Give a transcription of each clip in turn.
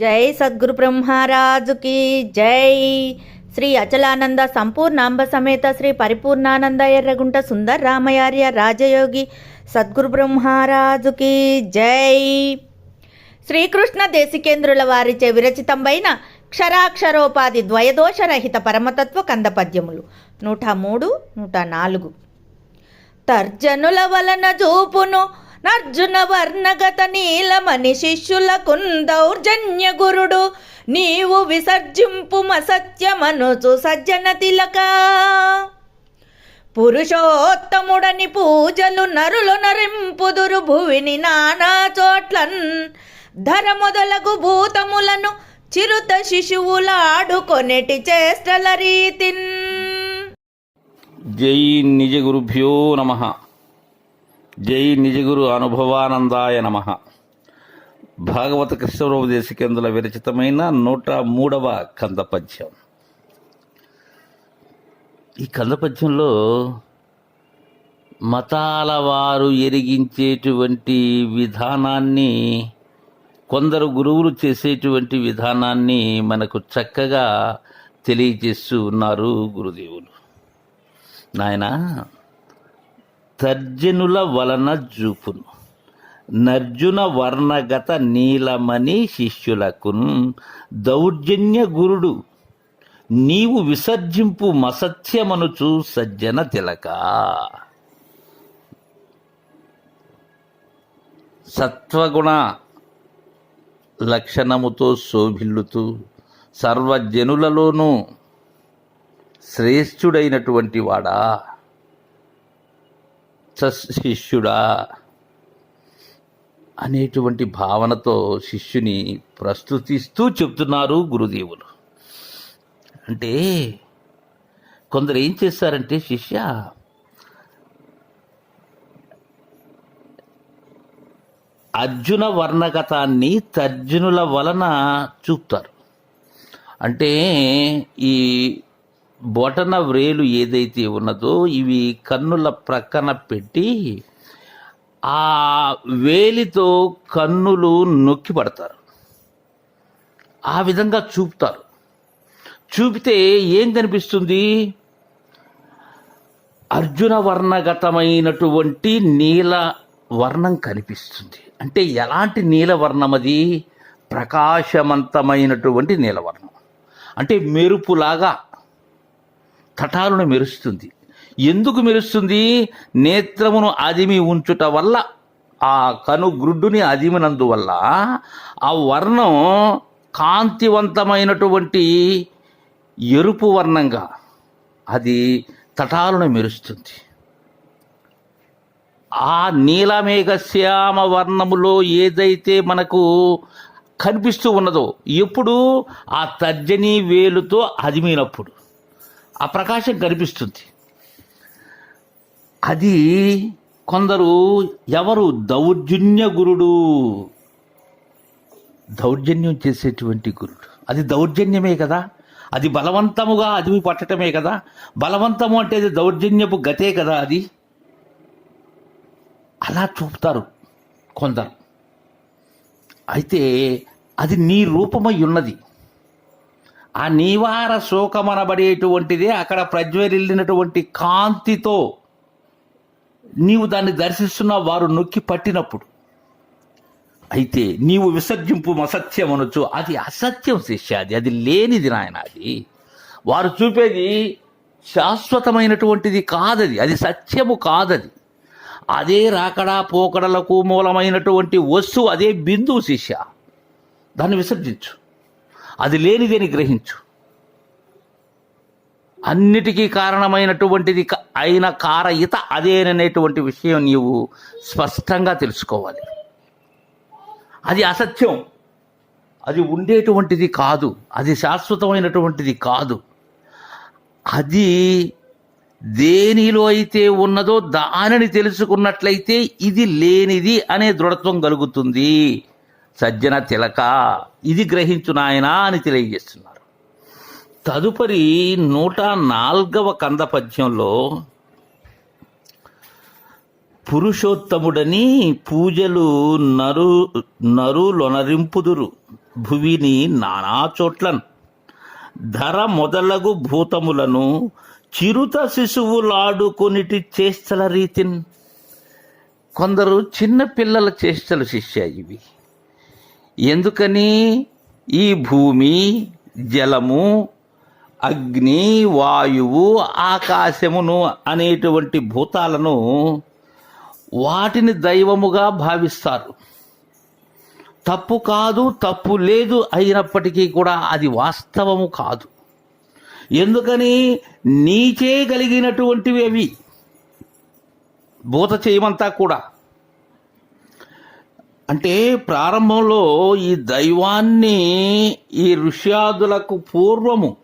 జై సద్గురు బ్రహ్మరాజుకి జై. శ్రీ అచలానంద సంపూర్ణాంబ సమేత శ్రీ పరిపూర్ణానంద ఎర్రగుంట సుందర రామయార్య రాజయోగి సద్గురు బ్రహ్మరాజుకి జై. శ్రీకృష్ణ దేశికేంద్రుల వారిచే విరచితంబైన క్షరాక్షరోపాధి ద్వయదోషరహిత పరమతత్వ కందపద్యములు. నూట మూడు నూట నాలుగు. తర్జనుల వలన చూపును నర్జున వర్ణగత నీలమణి శిష్యులకున్ దౌర్జన్య గురుడు నీవు విసర్జింపుమసత్యమనుచు సజ్జన తిలక. పురుషోత్తముడని పూజలు నరులు నరింపుదురు భువిని నానా చోట్లన్. ధర మొదలగు భూతములను చిరుత శిశువులాడుకొనెటి చేష్టల రీతిన్. జై నిజ గురుభ్యో నమ. జై నిజగురు అనుభవానందాయ నమ. భాగవత కృష్ణోపదేశికేంద్రుల విరచితమైన నూట మూడవ కందపద్యం. ఈ కందపద్యంలో మతాల వారు ఎరిగించేటువంటి విధానాన్ని కొందరు గురువులు చేసేటువంటి విధానాన్ని మనకు చక్కగా తెలియజేస్తూ ఉన్నారు గురుదేవులు. నాయనా తర్జనుల వలన జూపును. నర్జున వర్ణగత నీలమణి శిష్యులకు దౌర్జన్య గురుడు. నీవు విసర్జింపు మసత్యమనుచు సజ్జన తిలక. సత్వగుణ లక్షణముతో శోభిల్లుతూ సర్వజనులలోనూ శ్రేష్ఠుడైనటువంటి వాడా? శిష్యుడా అనేటువంటి భావనతో శిష్యుని ప్రస్తుతిస్తూ చెప్తున్నారు గురుదేవులు. అంటే కొందరు ఏం చేస్తారంటే శిష్య అర్జున వర్ణగతాన్ని తర్జునుల వలన చూపుతారు. అంటే ఈ బొటన వ్రేలు ఏదైతే ఉన్నదో ఇవి కన్నుల ప్రక్కన పెట్టి ఆ వేలితో కన్నులు నొక్కి పడతారు. ఆ విధంగా చూపుతారు. చూపితే ఏం కనిపిస్తుంది? అర్జున వర్ణగతమైనటువంటి నీల వర్ణం కనిపిస్తుంది. అంటే ఎలాంటి నీలవర్ణం అది? ప్రకాశవంతమైనటువంటి నీలవర్ణం అంటే మెరుపులాగా తటాలను మెరుస్తుంది. ఎందుకు మెరుస్తుంది? నేత్రమును అదిమి ఉంచుట వల్ల ఆ కను గ్రుడ్డుని అదిమినందువల్ల ఆ వర్ణం కాంతివంతమైనటువంటి ఎరుపు వర్ణంగా అది తటాలను మెరుస్తుంది. ఆ నీలమేఘ శ్యామ వర్ణములో ఏదైతే మనకు కనిపిస్తూ ఉన్నదో ఎప్పుడు ఆ తర్జని వేలుతో అదిమినప్పుడు. ఆ ప్రకాశం కనిపిస్తుంది. అది కొందరు ఎవరు దౌర్జన్య గురుడు? దౌర్జన్యం చేసేటువంటి గురుడు. అది దౌర్జన్యమే కదా? అది బలవంతముగా అదివి పట్టటమే కదా? బలవంతము అంటే అది దౌర్జన్యపు గతే కదా అది? అలా చూపుతారు కొందరు. అయితే అది నీ రూపమై ఉన్నది. ఆ నీవార శోకమనబడేటువంటిదే అక్కడ ప్రజ్వరిల్లినటువంటి కాంతితో నీవు దాన్ని దర్శిస్తున్న వారు నొక్కి పట్టినప్పుడు. అయితే నీవు విసర్జింపు అసత్యం అనొచ్చు అది అసత్యం శిష్య అది అది లేనిది నాయన అది. వారు చూపేది శాశ్వతమైనటువంటిది కాదది. అది సత్యము కాదది. అదే రాకడా పోకడలకు మూలమైనటువంటి వస్తువు అదే బిందువు శిష్య. దాన్ని విసర్జించు. అది లేనిదని గ్రహించు. అన్నిటికీ కారణమైనటువంటిది క- అయిన కారయిత అదేననేటువంటి విషయం నీవు స్పష్టంగా తెలుసుకోవాలి. అది అసత్యం. అది ఉండేటువంటిది కాదు. అది శాశ్వతమైనటువంటిది కాదు. అది దేనిలో అయితే ఉన్నదో దానిని తెలుసుకున్నట్లయితే ఇది లేనిది అనే దృఢత్వం కలుగుతుంది. సజ్జన తిలక ఇది గ్రహించు నాయనా అని తెలియజేస్తున్నారు. తదుపరి నూట నాల్గవ కంద పద్యంలో పురుషోత్తముడని పూజలు నరు నరులొనరింపుదురు భువిని నానా చోట్లను. ధర మొదలగు భూతములను చిరుత శిశువులాడుకొనిటి చేష్టల రీతిన్. కొందరు చిన్న పిల్లల చేష్టలు శిష్య ఇవి. ఎందుకని? ఈ భూమి జలము అగ్ని వాయువు ఆకాశమును అనేటువంటి భూతాలను వాటిని దైవముగా భావిస్తారు. తప్పు కాదు తప్పు లేదు అయినప్పటికీ కూడా అది వాస్తవము కాదు. ఎందుకని? నీచే కలిగినటువంటివి అవి. భూత చేయమంతా కూడా. అంటే ప్రారంభంలో ఈ దైవాన్ని ఈ ఋష్యాదులకు పూర్వము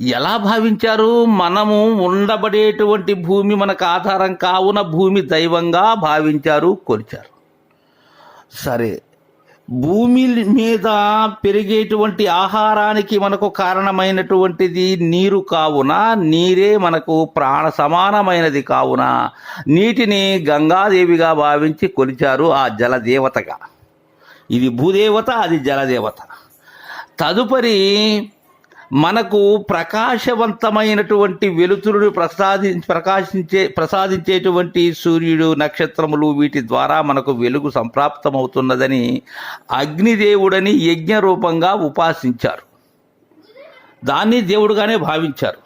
ఎలా భావించారు? మనము ఉండబడేటువంటి భూమి మనకు ఆధారం కావున భూమి దైవంగా భావించారు కొలిచారు. సరే భూమి మీద పెరిగేటువంటి ఆహారానికి మనకు కారణమైనటువంటిది నీరు కావున నీరే మనకు ప్రాణ సమానమైనది కావున. నీటిని గంగాదేవిగా భావించి కొలిచారు ఆ జలదేవతగా. ఇది భూదేవత అది జలదేవత. తదుపరి మనకు ప్రకాశవంతమైనటువంటి వెలుతురును ప్రసాది ప్రకాశించే ప్రసాదించేటువంటి సూర్యుడు నక్షత్రములు వీటి ద్వారా మనకు వెలుగు సంప్రాప్తమవుతున్నదని అగ్నిదేవుడని యజ్ఞ రూపంగా ఉపాసించారు. దాన్ని దేవుడుగానే భావించారు.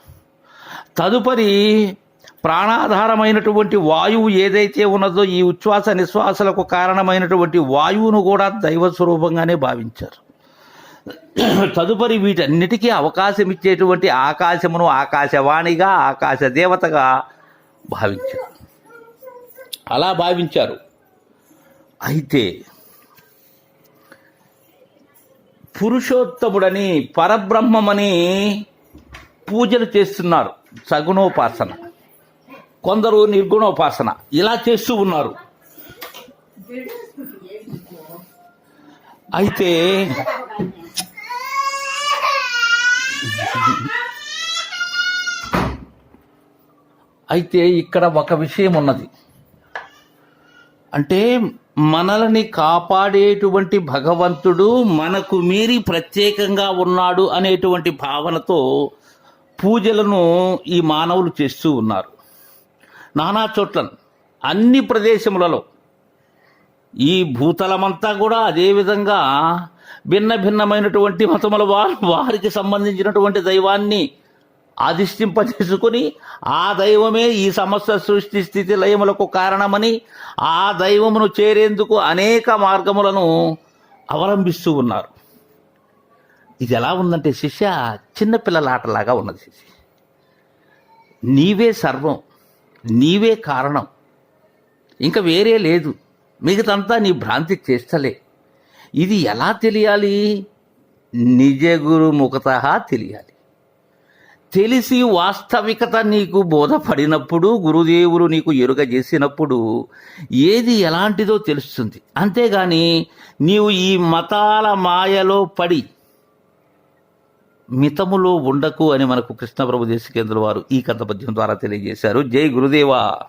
తదుపరి ప్రాణాధారమైనటువంటి వాయువు ఏదైతే ఉన్నదో ఈ ఉచ్ఛ్వాస నిశ్వాసలకు కారణమైనటువంటి వాయువును కూడా దైవ స్వరూపంగానే భావించారు. తదుపరి వీటన్నిటికీ అవకాశం ఇచ్చేటువంటి ఆకాశమును ఆకాశవాణిగా ఆకాశ దేవతగా భావించారు. అలా భావించారు. అయితే పురుషోత్తముడని పరబ్రహ్మమని పూజలు చేస్తున్నారు. సగుణోపాసన. కొందరు నిర్గుణోపాసన. ఇలా చేస్తూ ఉన్నారు. అయితే అయితే ఇక్కడ ఒక విషయం ఉన్నది. అంటే మనల్ని కాపాడేటువంటి భగవంతుడు మనకు మీరి ప్రత్యేకంగా ఉన్నాడు అనేటువంటి భావనతో పూజలను ఈ మానవులు చేస్తూ ఉన్నారు. నానా చోట్ల అన్ని ప్రదేశములలో. ఈ భూతలమంతా కూడా అదే విధంగా భిన్న భిన్నమైనటువంటి మతముల వారు వారికి సంబంధించినటువంటి దైవాన్ని అధిష్టింపజేసుకుని ఆ దైవమే ఈ సమస్త సృష్టి స్థితి లయములకు కారణమని ఆ దైవమును చేరేందుకు అనేక మార్గములను అవలంబిస్తూ ఉన్నారు. ఇది ఎలా ఉందంటే శిష్య చిన్నపిల్లలాటలాగా ఉన్నది శిష్య. నీవే సర్వం నీవే కారణం ఇంకా వేరే లేదు మిగతంతా నీ భ్రాంతి చేస్తలే. ఇది ఎలా తెలియాలి? నిజ గురు ముఖత తెలియాలి. తెలిసి వాస్తవికత నీకు బోధపడినప్పుడు గురుదేవులు నీకు ఎరుగ చేసినప్పుడు ఏది ఎలాంటిదో తెలుస్తుంది. అంతేగాని నీవు ఈ మతాల మాయలో పడి మితములో ఉండకు అని మనకు కృష్ణప్రభు దేశికేంద్రుల వారు ఈ కథ పద్యం ద్వారా తెలియజేశారు. జై గురుదేవా!